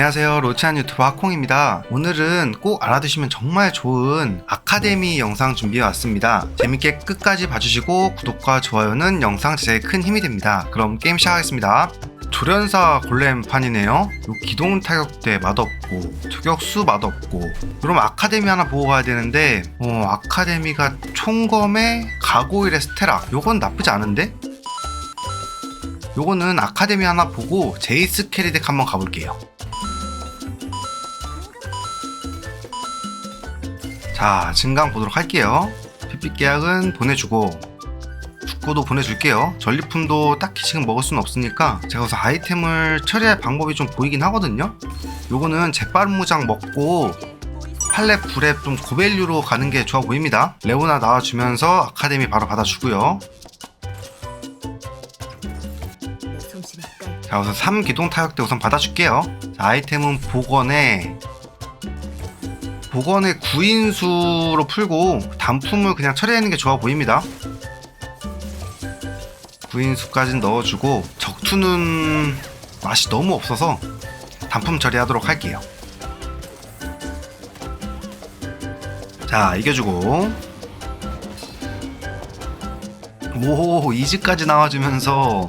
안녕하세요. 로치안 유튜버 하콩입니다. 오늘은 꼭 알아두시면 정말 좋은 아카데미 영상 준비해 왔습니다. 재밌게 끝까지 봐주시고 구독과 좋아요는 영상 제작에 큰 힘이 됩니다. 그럼 게임 시작하겠습니다. 조련사 골렘판이네요. 요 기동 타격대 맛없고 저격수 맛없고. 그럼 아카데미 하나 보고 가야 되는데 어 아카데미가 총검에 가고일의 스테락 요건 나쁘지 않은데? 요거는 아카데미 하나 보고 제이스 캐리덱 한번 가볼게요 자, 증강 보도록 할게요. 핏빛 계약은 보내주고, 축구도 보내줄게요. 전리품도 딱히 지금 먹을 수는 없으니까, 제가 우선 아이템을 처리할 방법이 좀 보이긴 하거든요? 요거는 재빠른 무장 먹고, 팔렙, 불렙 좀 고밸류로 가는 게 좋아 보입니다. 레오나 나와주면서 아카데미 바로 받아주고요. 자, 우선 3기동 타격대 우선 받아줄게요. 자, 아이템은 복원에, 복원의 구인수로 풀고 단품을 그냥 처리하는 게 좋아 보입니다. 구인수까지 넣어주고 적투는 맛이 너무 없어서 단품 처리하도록 할게요. 자 이겨주고 오 이즈까지 나와주면서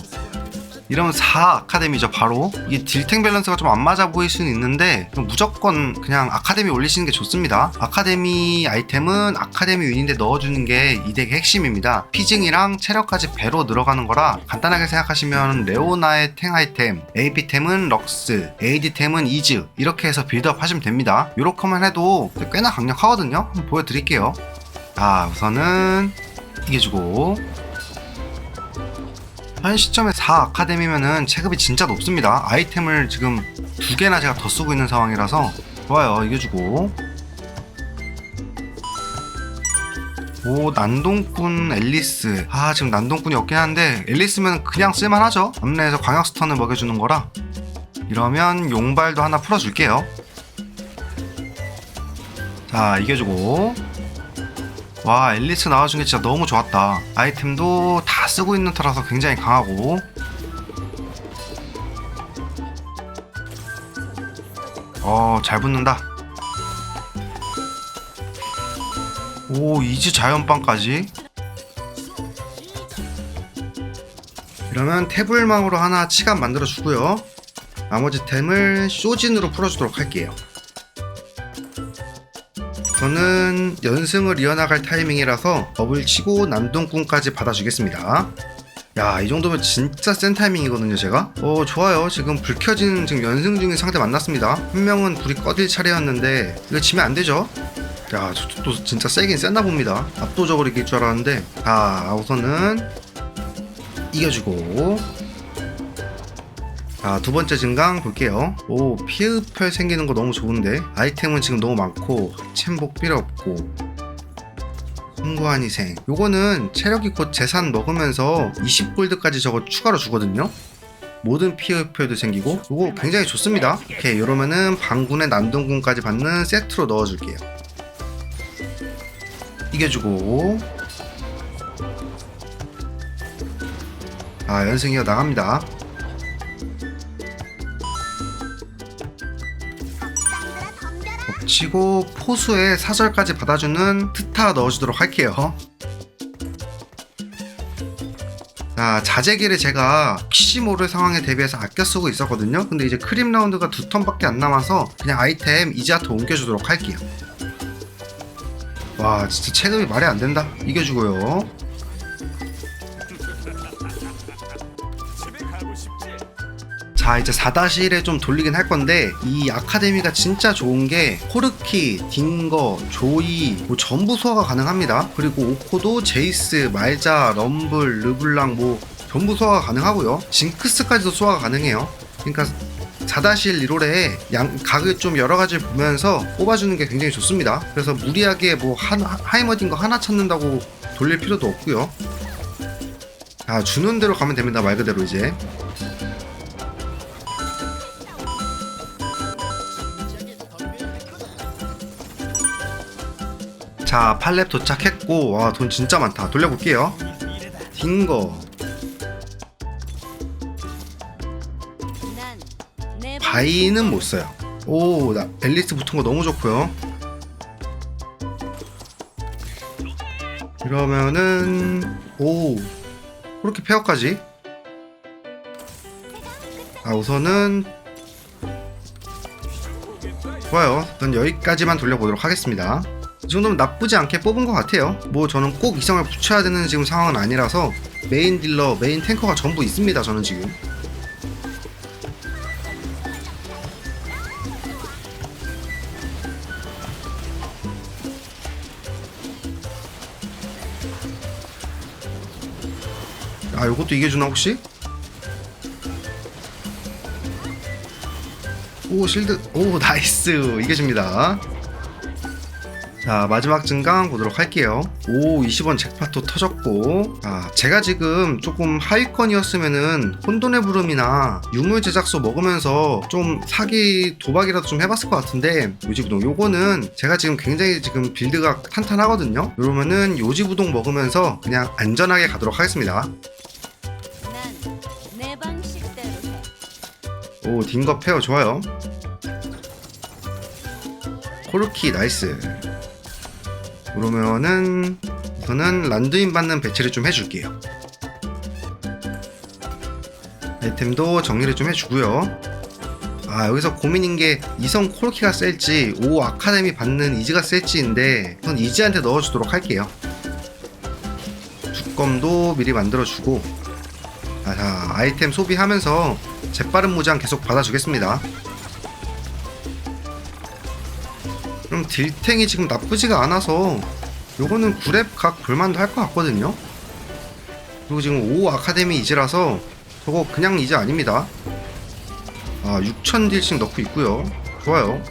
이러면 4 아카데미죠 바로. 이게 딜탱 밸런스가 좀 안 맞아 보일 수는 있는데 무조건 그냥 아카데미 올리시는 게 좋습니다. 아카데미 아이템은 아카데미 유닛에 넣어주는 게 이 덱의 핵심입니다. 피징이랑 체력까지 배로 늘어가는 거라 간단하게 생각하시면 레오나의 탱 아이템 AP템은 럭스 AD템은 이즈 이렇게 해서 빌드업 하시면 됩니다. 요렇게만 해도 꽤나 강력하거든요. 보여드릴게요. 자 우선은 이겨주고 현 시점에 4 아카데미면은 체급이 진짜 높습니다. 아이템을 지금 두 개나 제가 더 쓰고 있는 상황이라서 좋아요. 이겨주고. 오 난동꾼 앨리스 아 지금 난동꾼이 없긴 한데 앨리스면 그냥 쓸만하죠 앞내에서 광역 스턴을 먹여주는 거라 이러면 용발도 하나 풀어줄게요 자 이겨주고 와 앨리스 나와준 게 진짜 너무 좋았다. 아이템도 다 쓰고 있는 터라서 굉장히 강하고. 어잘 붙는다. 오 이즈 자연빵까지. 이러면 태블망으로 하나 치간 만들어 주고요. 나머지 템을 쇼진으로 풀어주도록 할게요 저는 연승을 이어나갈 타이밍이라서 버블 치고 남동꾼까지 받아주겠습니다. 야, 이 정도면 진짜 센 타이밍이거든요, 제가. 어, 좋아요. 지금 불 켜진 지금 연승 중인 상대 만났습니다. 한 명은 불이 꺼질 차례였는데, 이거 지면 안 되죠? 야, 저도 진짜 세긴 센나 봅니다. 압도적으로 이길 줄 알았는데, 자, 우선은 이겨주고, 자, 두 번째 증강 볼게요. 오, 피흡혈 생기는 거 너무 좋은데. 아이템은 지금 너무 많고, 챔복 필요 없고. 홍보한 희생. 요거는 체력이 곧 재산 먹으면서 20골드까지 저거 추가로 주거든요. 모든 피흡혈도 생기고, 요거 굉장히 좋습니다. 오케이, 이러면은 방군의 난동군까지 받는 세트로 넣어줄게요. 이겨주고. 아, 연승이어 나갑니다. 치고 포수에 사절까지 받아주는 트타 넣어주도록 할게요. 자, 자재기를 제가 혹시 모를 상황에 대비해서 아껴 쓰고 있었거든요. 근데 이제 크림 라운드가 두 턴밖에 안 남아서 그냥 아이템 이지아트 옮겨주도록 할게요. 와, 진짜 체급이 말이 안 된다. 이겨주고요. 자 이제 4-1에 좀 돌리긴 할 건데 이 아카데미가 진짜 좋은 게 코르키, 딩거, 조이 뭐 전부 소화가 가능합니다. 그리고 오코도 제이스, 말자, 럼블, 르블랑 뭐 전부 소화가 가능하고요. 징크스까지도 소화가 가능해요. 그러니까 4-1 1홀에 양 각을 좀 여러 가지를 보면서 뽑아주는 게 굉장히 좋습니다. 그래서 무리하게 뭐 한, 하이머딩거 하나 찾는다고 돌릴 필요도 없고요. 아 주는 대로 가면 됩니다. 말 그대로 이제 자 팔렙 도착했고 와 돈 진짜 많다 돌려볼게요 딩거 바이는 못 써요 오, 나 앨리스 붙은 거 너무 좋고요. 이러면은 오, 그렇게 페어까지. 아, 우선은 좋아요. 일단 여기까지만 돌려보도록 하겠습니다. 이 정도면 나쁘지 않게 뽑은 것 같아요. 뭐 저는 꼭 이성을 붙여야 되는 지금 상황은 아니라서 메인 딜러, 메인 탱커가 전부 있습니다. 저는 지금. 아, 요것도 이겨주나 혹시? 오 실드 오 나이스 이겨줍니다 자 마지막 증강 보도록 할게요. 오 20원 잭팟도 터졌고. 아 제가 지금 조금 하위권이었으면은 혼돈의 부름이나 유물 제작소 먹으면서 좀 사기 도박이라도 좀 해봤을 것 같은데 요지부동 요거는 제가 지금 굉장히 지금 빌드가 탄탄하거든요. 이러면은 요지부동 먹으면서 그냥 안전하게 가도록 하겠습니다. 오 딩거 페어 좋아요. 코르키 나이스 그러면은 우선은 란두인 받는 배치를 좀 해줄게요. 아이템도 정리를 좀 해주고요. 아 여기서 고민인 게 이성 코르키가 셀지 오 아카데미 받는 이즈가 셀지인데 우선 이즈한테 넣어주도록 할게요. 주검도 미리 만들어주고. 아, 자, 아이템 소비하면서 재빠른 무장 계속 받아주겠습니다. 그럼 딜탱이 지금 나쁘지가 않아서 요거는 9렙 각 볼만도 할 것 같거든요. 그리고 지금 5 아카데미 이즈라서 저거 그냥 이즈 아닙니다. 아, 6000 딜씩 넣고 있고요. 좋아요.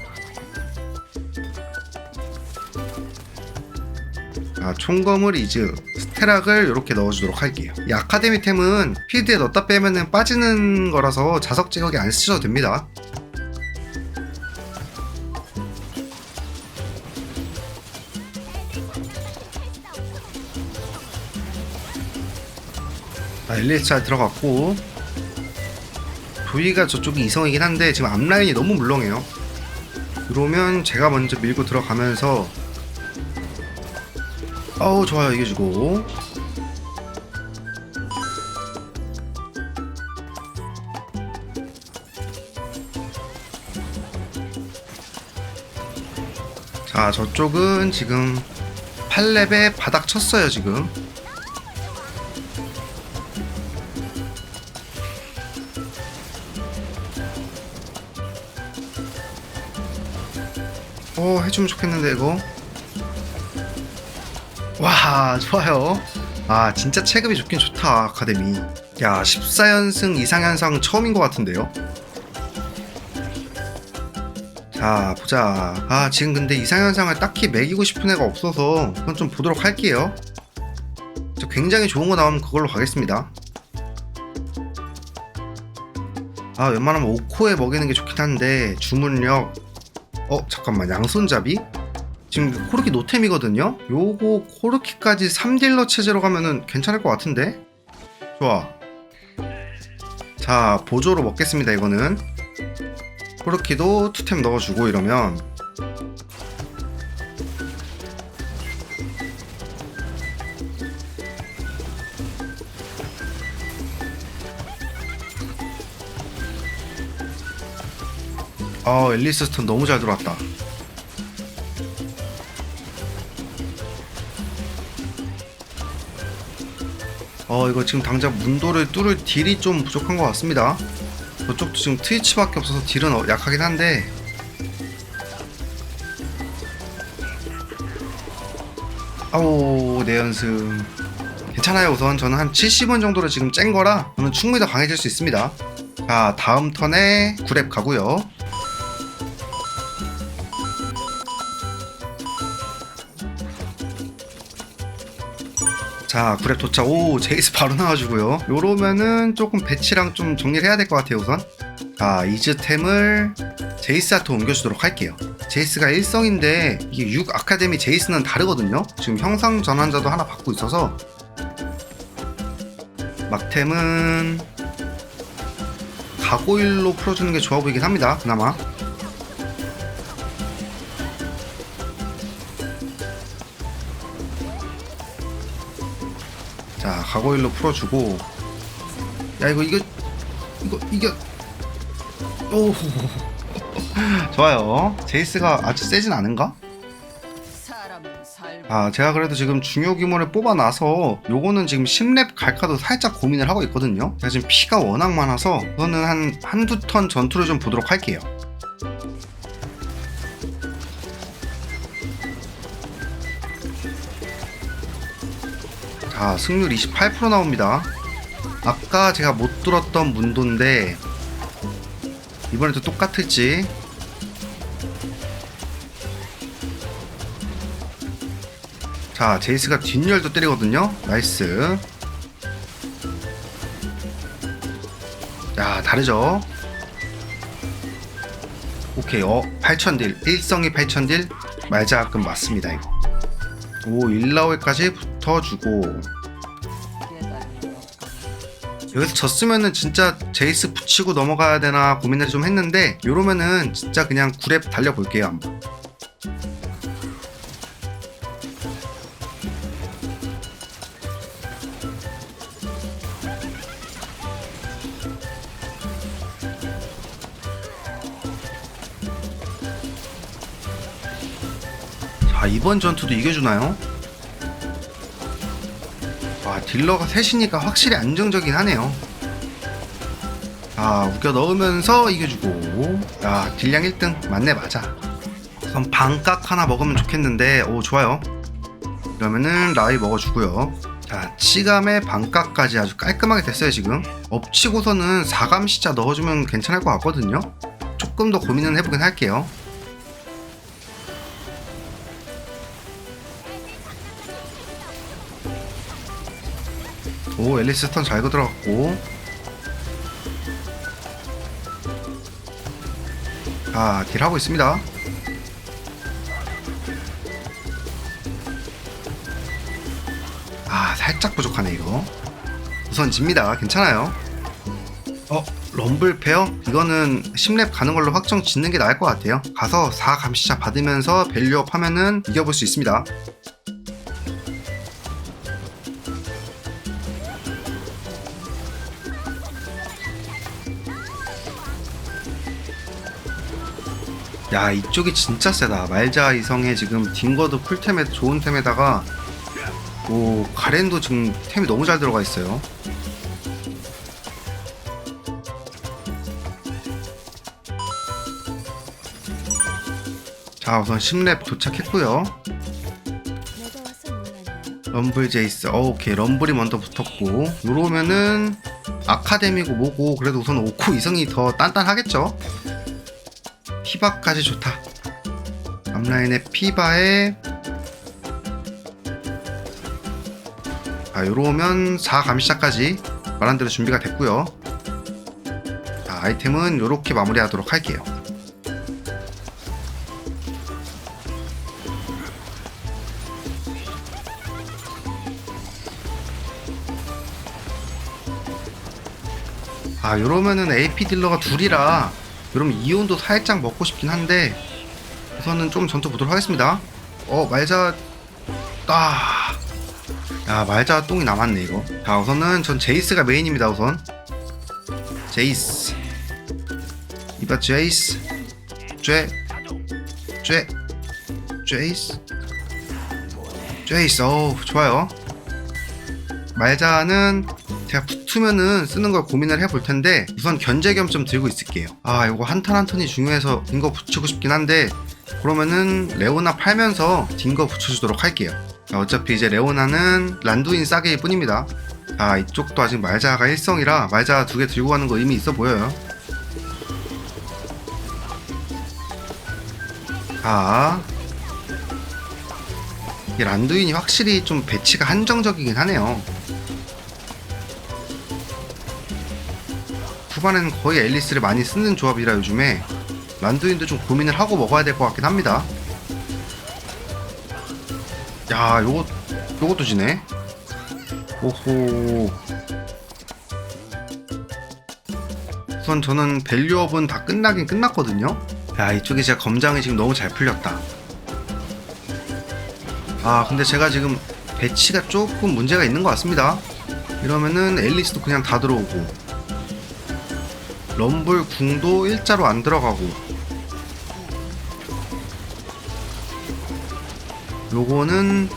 아, 총검을 이즈, 스테락을 이렇게 넣어주도록 할게요. 이 아카데미 템은 필드에 넣었다 빼면은 빠지는 거라서 자석 제거기 안 쓰셔도 됩니다. 아, 잘 들어갔고. 도희가 저쪽이 이성이긴 한데 지금 앞라인이 너무 물렁해요. 그러면 제가 먼저 밀고 들어가면서 어우 좋아요. 이겨주고. 자 저쪽은 지금 8렙에 바닥 쳤어요 지금 어 해주면 좋겠는데 이거? 와 좋아요. 아 진짜 체급이 좋긴 좋다 아카데미. 야 14연승 이상 현상 처음인 것 같은데요? 자 보자. 아 지금 근데 이상 현상을 딱히 매기고 싶은 애가 없어서 그건 좀 보도록 할게요. 저 굉장히 좋은 거 나오면 그걸로 가겠습니다. 아 웬만하면 5코에 먹이는 게 좋긴 한데 주문력 어 잠깐만 양손잡이 지금 코르키 노템이거든요. 요거 코르키까지 3딜러 체제로 가면은 괜찮을 것 같은데. 좋아. 자 보조로 먹겠습니다. 이거는 코르키도 투템 넣어주고 이러면 아 앨리스 스톤 너무 잘 들어왔다. 어 이거 지금 당장 문도를 뚫을 딜이 좀 부족한 것 같습니다. 저쪽도 지금 트위치밖에 없어서 딜은 어- 약하긴 한데. 아우 내 연승 괜찮아요 우선. 저는 한 70원 정도로 지금 짠 거라 저는 충분히 더 강해질 수 있습니다. 자 다음 턴에 9렙 가고요 자, 구랩 도착. 오, 제이스 바로 나와주고요. 요러면은 조금 배치랑 좀 정리를 해야 될 것 같아요, 우선. 자, 이즈템을 제이스한테 옮겨주도록 할게요. 제이스가 1성인데, 이게 6 아카데미 제이스는 다르거든요? 지금 형상 전환자도 하나 받고 있어서. 막템은 가고일로 풀어주는 게 좋아 보이긴 합니다, 그나마. 자 가고일로 풀어주고. 야 이거 이거 이거 이겨. 오. 좋아요. 제이스가 아주 세진 않은가? 아 제가 그래도 지금 중요 기물을 뽑아놔서 요거는 지금 10렙 갈까도 살짝 고민을 하고 있거든요. 제가 지금 피가 워낙 많아서 저는 한 한두 턴 전투를 좀 보도록 할게요 자 승률 28% 나옵니다. 아까 제가 못 들었던 문도인데 이번에도 똑같을지. 자 제이스가 뒷열도 때리거든요. 나이스. 야 다르죠? 오케이 어 8000딜. 일성이 8000딜. 말자금 맞습니다 이거. 오 1라오에까지 붙어주고 여기서 졌으면은 진짜 제이스 붙이고 넘어가야 되나 고민을 좀 했는데 요러면은 진짜 그냥 9렙 달려볼게요 한번 자 이번 전투도 이겨주나요? 와 딜러가 셋이니까 확실히 안정적이긴 하네요. 아 우겨 넣으면서 이겨주고. 야 딜량 1등 맞네 맞아. 우선 반각 하나 먹으면 좋겠는데 오 좋아요. 그러면은 라이 먹어주고요. 자 치감에 반각까지 아주 깔끔하게 됐어요 지금. 엎치고서는 4감 시자 넣어주면 괜찮을 것 같거든요. 조금 더 고민은 해보긴 할게요 오 앨리스 스턴 잘 들어갔고. 아 딜하고 있습니다. 아 살짝 부족하네 이거. 우선 집니다. 괜찮아요. 어 럼블 페어? 이거는 10렙 가는 걸로 확정 짓는 게 나을 것 같아요. 가서 4 감시자 받으면서 밸류업 하면은 이겨볼 수 있습니다 야 이쪽이 진짜 세다. 말자 이성의 지금 딩거도 풀템에 좋은 템에다가 오 가렌도 지금 템이 너무 잘 들어가 있어요. 자 우선 10렙 도착했고요? 럼블 제이스. 어, 오케이. 럼블이 먼저 붙었고. 요러면은 아카데미고 뭐고 그래도 우선 오코 이성이 더 단단하겠죠 피바까지 좋다. 앞라인에 피바에 아 요러면 4 감시자까지 말한 대로 준비가 됐고요. 자 아이템은 요렇게 마무리하도록 할게요. 아 요러면은 AP 딜러가 둘이라 그럼 이온도 살짝 먹고 싶긴 한데 우선은 좀 전투 보도록 하겠습니다. 어 말자. 아. 야 말자 똥이 남았네 이거. 자 우선은 전 제이스가 메인입니다 우선. 제이스. 이봐 제이스. 쬐 쬐, 제이스. 제이스 어우 좋아요. 말자는 제가 붙으면은 쓰는 걸 고민을 해볼 텐데 우선 견제 겸 좀 들고 있을게요. 아 이거 한 턴 한 턴이 중요해서 딩거 붙이고 싶긴 한데 그러면은 레오나 팔면서 딩거 붙여주도록 할게요. 자, 어차피 이제 레오나는 란두인 싸게일 뿐입니다. 아 이쪽도 아직 말자가 일성이라 말자 두 개 들고 가는 거 의미 있어 보여요. 자, 이 란두인이 확실히 좀 배치가 한정적이긴 하네요. 후반에는 거의 앨리스를 많이 쓰는 조합이라 요즘에 란두인도 좀 고민을 하고 먹어야 될 것 같긴 합니다. 야, 요거 요것도 지네. 오호. 우선 저는 밸류업은 다 끝나긴 끝났거든요. 야, 이쪽에 진짜 검장이 지금 너무 잘 풀렸다. 아, 근데 제가 지금 배치가 조금 문제가 있는 것 같습니다. 이러면은 앨리스도 그냥 다 들어오고 럼블 궁도 일자로 안 들어가고. 요거는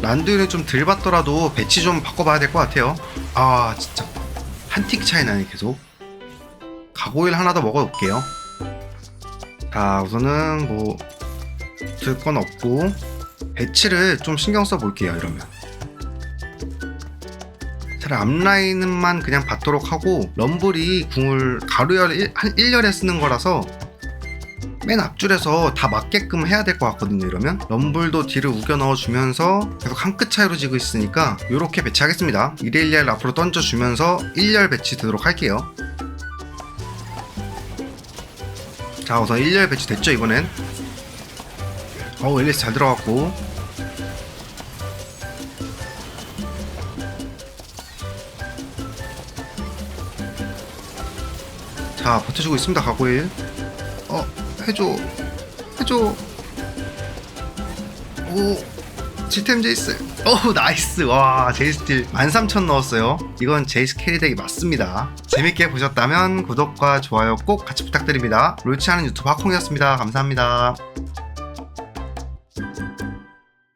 란두인을 좀덜 받더라도 배치 좀 바꿔봐야 될 것 같아요. 아 진짜. 한 틱 차이 나네 계속. 가고일 하나 더 먹어볼게요. 자 우선은 뭐 들 건 없고 배치를 좀 신경 써 볼게요 이러면 차라리 앞라인만 그냥 받도록 하고 럼블이 궁을 가루열 일- 한 1열에 쓰는 거라서 맨 앞줄에서 다 맞게끔 해야 될 것 같거든요 이러면. 럼블도 딜을 우겨 넣어주면서 계속 한 끗 차이로 지고 있으니까 이렇게 배치하겠습니다. 이레일리아를 앞으로 던져주면서 1열 배치 되도록 할게요. 자 우선 1열 배치 됐죠 이번엔? 어우 앨리스 잘 들어갔고 자 버텨주고 있습니다 가고일. 어 해줘. 해줘. 오 지템 제이스. 오 나이스. 와 제이스 딜13,000 넣었어요. 이건 제이스 캐리덱이 맞습니다. 재밌게 보셨다면 구독과 좋아요 꼭 같이 부탁드립니다. 롤치하는 유튜브 하콩이었습니다. 감사합니다